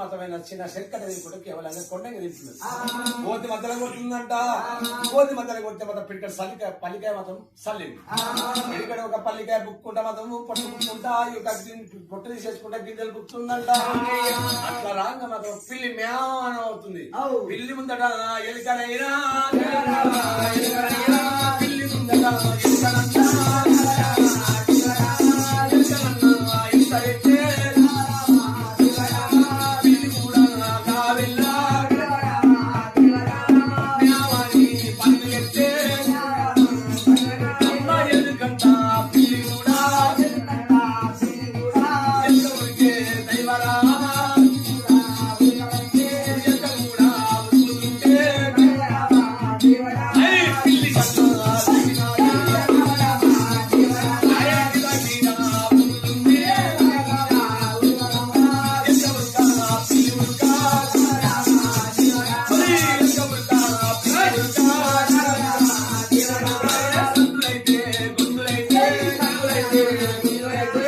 మతమైన చిన్న శర్కట కూడా కేవలం కొండగా తెలుస్తుంది కోతి మధ్యలో కొడుతుందంట కోతి మధ్యలో కొడితే మతం పిడికడ సల్లికాయ పల్లికాయ మతం సల్లింది. పిడికడ ఒక పల్లికాయ బుక్కుంటా మతం పొట్టు బుక్కుంటా ఈ యొక్క పొట్టు తీసేసుకుంటా గింజలు బుక్తుందంట. అట్లా రాంగ మతం పిల్లి మ్యాన్ అవుతుంది. పిల్లి ముందట ఎలుకనైనా, love love. your.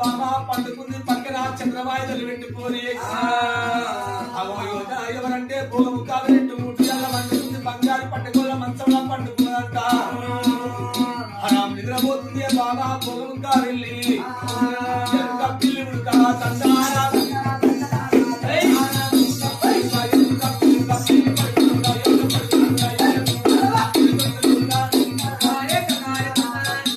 బాబా పండుకుంది పక్కన చంద్రవాయుధలు పెట్టుకొని అవో యోధ ఎవరంటే భోగము కావరెట్టు ముట్టు ఎల్ల పండుకుంది బంగారు పట్టుకోల మంచంలో పండుకున్నదంట నిద్రపోతుంది బాబా భోగము కావెళ్ళి ఎంత పిల్లి ఉడక